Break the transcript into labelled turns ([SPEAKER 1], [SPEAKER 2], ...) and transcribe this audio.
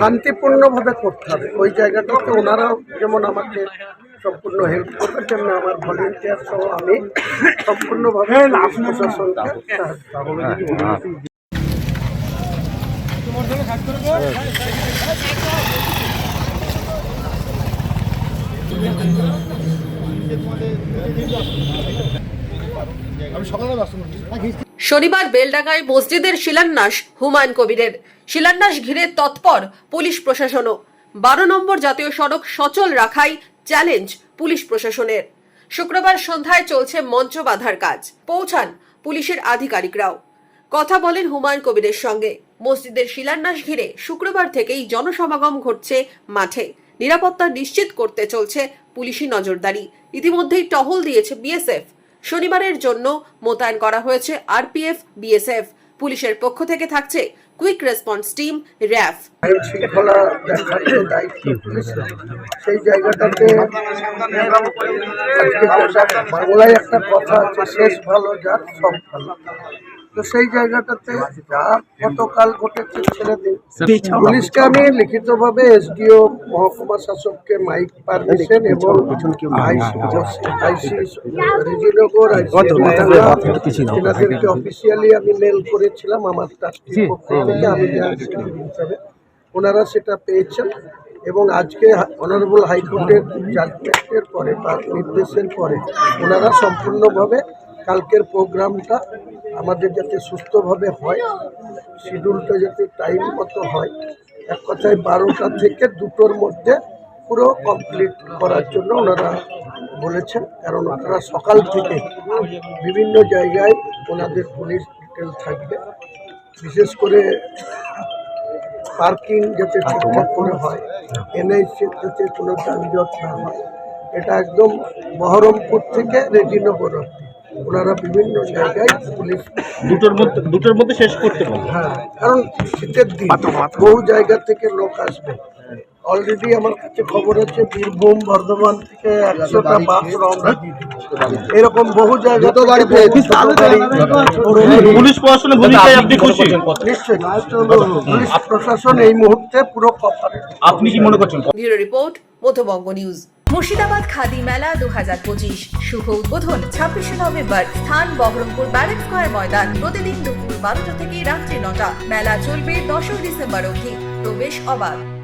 [SPEAKER 1] শান্তিপূর্ণভাবে করতে হবে। ওই জায়গাটাতে ওনারাও যেমন আমাকে সম্পূর্ণ হেল্প করবে তেমনি আমার ভলেন্টিয়ার সহ আমি সম্পূর্ণভাবে পুলিশ প্রশাসনকে সাহায্য করব।
[SPEAKER 2] শনিবার বেলডাঙ্গায় মসজিদের শিলান্যাস হুমায়ুন কবিরের। শিলান্যাস ঘিরে তৎপর পুলিশ প্রশাসনও। বারো নম্বর জাতীয় সড়ক সচল রাখাই চ্যালেঞ্জ পুলিশ প্রশাসনের। শুক্রবার সন্ধ্যায় চলছে মঞ্চ বাঁধার কাজ। পৌঁছান পুলিশের আধিকারিকরাও। কথা বলেন হুমায়ুন কবিরের সঙ্গে। মসজিদের শিলান্যাস ঘিরে শুক্রবার থেকেই জনসমাগম ঘটছে মাঠে। নিরাপত্তা নিশ্চিত করতে চলছে পুলিশি নজরদারি। ইতিমধ্যেই টহল দিয়েছে বিএসএফ। শনিবারের জন্য মোতায়েন করা হয়েছে আরপিএফ, বিএসএফ। পুলিশের পক্ষ থেকে থাকছে কুইক রেসপন্স টিম, র্যাফ।
[SPEAKER 1] সেই জায়গাটাতে একটা কথা আছে, শেষ ভালো যার সব ভালো। তো সেই জায়গাটাতে যা গতকাল ঘটেছে ছেড়ে দিন। পুলিশকে আমি লিখিতভাবে এসডিও মহকুমা শাসককে মাইক পারমিশন এবং আইসি রেজিনগর আইসি এনাদেরকে অফিসিয়ালি আমি মেল করেছিলাম আমার ট্রাস্টির পক্ষ থেকে আমি হিসাবে ওনারা সেটা পেয়েছেন এবং আজকে অনারেবল হাইকোর্টের জাজমেন্টের পরে বা নির্দেশের পরে ওনারা সম্পূর্ণভাবে কালকের প্রোগ্রামটা আমাদের যাতে সুস্থভাবে হয় শিডিউলটা যাতে টাইম মতো হয়, এক কথায় বারোটা থেকে দুটোর মধ্যে পুরো কমপ্লিট করার জন্য ওনারা বলেছেন। কারণ ওনারা সকাল থেকে বিভিন্ন জায়গায় ওনাদের পুলিশ ডিটেল থাকবে। বিশেষ করে পার্কিং যাতে ঠিকঠাক করে হয় এনআইসি যাতে কোনো যানজট না হয়, এটা একদম বহরমপুর থেকে রেজিনগর অব্দি ওনারা বিভিন্ন জায়গায় পুলিশ
[SPEAKER 3] দুটোর মধ্যে দুটোর মধ্যে শেষ করতে পারব।
[SPEAKER 1] হ্যাঁ কারণ শীতের দিন বহু জায়গা থেকে লোক আসবে। অলরেডি আমার কাছে খবর আছে বীরভূম বর্ধমান থেকে একশোটা বাস রওনা। এরকম বহু জায়গা
[SPEAKER 3] পুলিশ প্রশাসনের ভূমিকায় আপনি খুশি?
[SPEAKER 1] নিশ্চয়ই পুলিশ প্রশাসন এই মুহূর্তে পুরো
[SPEAKER 3] আপনি কি মনে করছেন?
[SPEAKER 2] Report Madhyabanga news.
[SPEAKER 4] Murshidabad khadi মেলা দু হাজার পঁচিশ। শুভ উদ্বোধন ছাব্বিশে নভেম্বর। স্থান বহরমপুর ব্যারেক স্কোয়ার ময়দান। প্রতিদিন দুপুর বারোটা থেকে রাত্রি নটা। মেলা চলবে দশই ডিসেম্বর অবধি। প্রবেশ অবাধ।